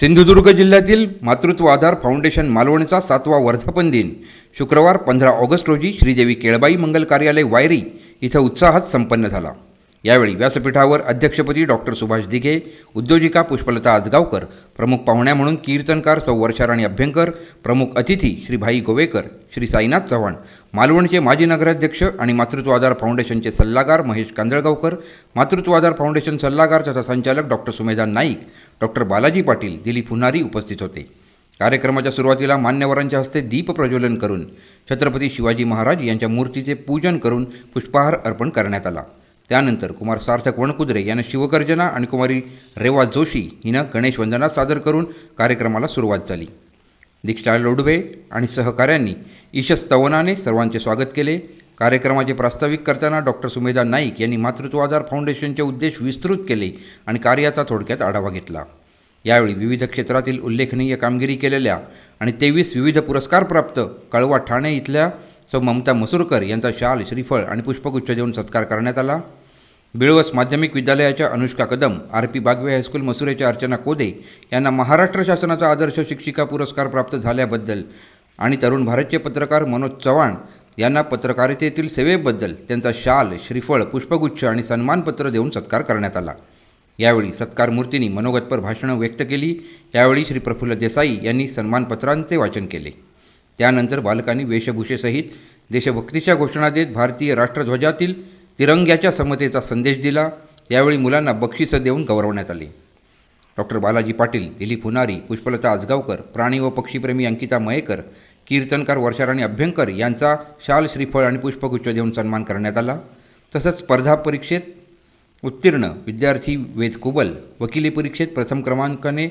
सिंधुदुर्ग जिल्ह्यातील मातृत्व आधार फाउंडेशन मालवणचा सातवा वर्धापन दिन. शुक्रवार पंधरा ऑगस्ट रोजी श्रीदेवी केळबाई मंगल कार्यालय वायरी इथं उत्साहात संपन्न झाला. यावेळी व्यासपीठावर अध्यक्षपदी डॉक्टर सुभाष दिघे उद्योजिका पुष्पलता आजगावकर प्रमुख पाहुण्या म्हणून कीर्तनकार सौ वर्षाराणी अभ्यंकर प्रमुख अतिथी श्री भाई गोवेकर श्री साईनाथ चव्हाण मालवणचे माजी नगराध्यक्ष आणि मातृत्व आधार फाउंडेशनचे सल्लागार महेश कांदळगावकर मातृत्व आधार फाउंडेशन सल्लागार तथा संचालक डॉक्टर सुमेधा नाईक डॉक्टर बालाजी पाटील दिलीप हुनारी उपस्थित होते. कार्यक्रमाच्या सुरुवातीला मान्यवरांच्या हस्ते दीप प्रज्वलन करून छत्रपती शिवाजी महाराज यांच्या मूर्तीचे पूजन करून पुष्पहार अर्पण करण्यात आला. त्यानंतर कुमार सार्थक वणकुद्रे यानं शिवगर्जना आणि कुमारी रेवा जोशी हिनं गणेश वंदना सादर करून कार्यक्रमाला सुरुवात झाली. दीक्षा लोडवे आणि सहकाऱ्यांनी ईशस्तवनाने सर्वांचे स्वागत केले. कार्यक्रमाचे प्रास्ताविक करताना डॉक्टर सुमेधा नाईक यांनी मातृत्व आधार फाउंडेशनचे उद्देश विस्तृत केले आणि कार्याचा थोडक्यात आढावा घेतला. यावेळी विविध क्षेत्रातील उल्लेखनीय कामगिरी केलेल्या आणि तेवीस विविध पुरस्कारप्राप्त कळवा ठाणे इथल्या सौ ममता मसुरकर यांचा शाल श्रीफळ आणि पुष्पगुच्छ देऊन सत्कार करण्यात आला. बिळवस माध्यमिक विद्यालयाच्या Anushka Kadam R P Bagwe high school मसुरेच्या Archana Kode यांना महाराष्ट्र शासनाचा आदर्श शिक्षिका पुरस्कार प्राप्त झाल्याबद्दल आणि तरुण भारतचे पत्रकार मनोज चव्हाण यांना पत्रकारितेतील सेवेबद्दल त्यांचा शाल श्रीफळ पुष्पगुच्छ आणि सन्मानपत्र देऊन सत्कार करण्यात आला. यावेळी सत्कार मूर्तींनी मनोगतपर भाषणं व्यक्त केली. यावेळी श्री प्रफुल्ल देसाई यांनी सन्मानपत्रांचे वाचन केले. त्यानंतर बालकांनी वेशभूषेसहित देशभक्तीच्या घोषणा देत भारतीय राष्ट्रध्वजातील तिरंग्याच्या समतेचा संदेश दिला. यावेळी मुलांना बक्षिसं देऊन गौरवण्यात आले. डॉक्टर बालाजी पाटील दिलीप हुनारी पुष्पलता आजगावकर प्राणी व पक्षीप्रेमी अंकिता मयेकर कीर्तनकार वर्षाराणी अभ्यंकर यांचा शाल श्रीफळ आणि पुष्पगुच्छ देऊन सन्मान करण्यात आला. तसंच स्पर्धा परीक्षेत उत्तीर्ण विद्यार्थी वेद कुबल वकिली परीक्षेत प्रथम क्रमांकाने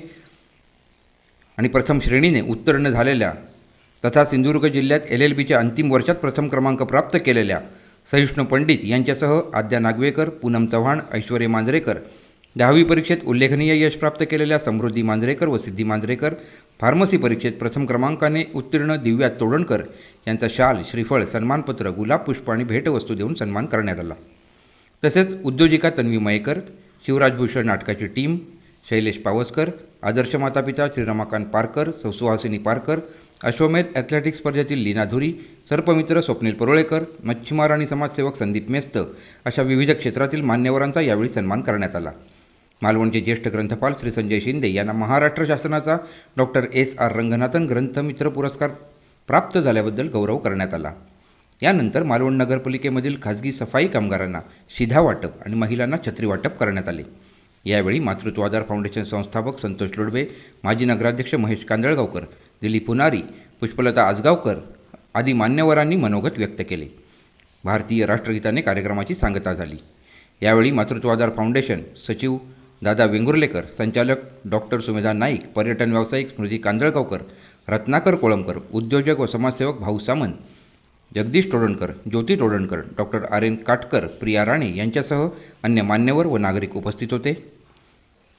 आणि प्रथम श्रेणीने उत्तीर्ण झालेल्या तथा सिंधुदुर्ग जिल्ह्यात एल एल बीच्या अंतिम वर्षात प्रथम क्रमांक प्राप्त केलेल्या सहिष्णू पंडित यांच्यासह आद्या नागवेकर पूनम चव्हाण ऐश्वर्य मांजरेकर. दहावी परीक्षेत उल्लेखनीय यश प्राप्त केलेल्या समृद्धी मांजरेकर व सिद्धी मांजरेकर फार्मसी परीक्षेत प्रथम क्रमांकाने उत्तीर्ण दिव्या तोडणकर यांचा शाल श्रीफळ सन्मानपत्र गुलाब पुष्प आणि भेटवस्तू देऊन सन्मान करण्यात आला. तसेच उद्योजिका तन्वी मयेकर शिवराजभूषण नाटकाची टीम शैलेश पावसकर आदर्श मातापिता श्री रमाकांत पारकर सौ सुहासिनी पारकर अश्वमेध ॲथलेटिक्स स्पर्धेतील लीना धुरी सर्पमित्र स्वप्नील परोळेकर मच्छीमार आणि समाजसेवक संदीप मेस्त अशा विविध क्षेत्रातील मान्यवरांचा यावेळी सन्मान करण्यात आला. मालवणचे ज्येष्ठ ग्रंथपाल श्री संजय शिंदे यांना महाराष्ट्र शासनाचा डॉक्टर एस. आर. रंगनाथन ग्रंथमित्र पुरस्कार प्राप्त झाल्याबद्दल गौरव करण्यात आला. यानंतर मालवण नगरपालिकेमधील खाजगी सफाई कामगारांना शिधा वाटप आणि महिलांना छत्री वाटप करण्यात आले. यावेळी मातृत्व आधार फाउंडेशन संस्थापक संतोष लोडबे माजी नगराध्यक्ष महेश कांदळगावकर दिलीप पुनारी पुष्पलता आजगावकर आदी मान्यवरांनी मनोगत व्यक्त केले. भारतीय राष्ट्रगीताने कार्यक्रमाची सांगता झाली. यावेळी मातृत्वाधार फाउंडेशन सचिव दादा वेंगुर्लेकर संचालक डॉक्टर सुमेधा नाईक पर्यटन व्यावसायिक स्मृती कांदळगावकर रत्नाकर कोळंबकर उद्योजक व समाजसेवक Bhau Samant Jagdish Todankar Jyoti Todankar doctor R N Katkar Priya Rane यांच्यासह अन्य मान्यवर व नागरिक उपस्थित होते.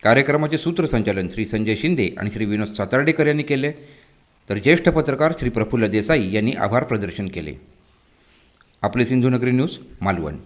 कार्यक्रमाचे सूत्रसंचालन श्री संजय शिंदे आणि श्री विनोद सातार्डेकर यांनी केले. तर ज्येष्ठ पत्रकार श्री प्रफुल्ल देसाई यांनी आभार प्रदर्शन केले. आपले सिंधुनगरी न्यूज मालवण.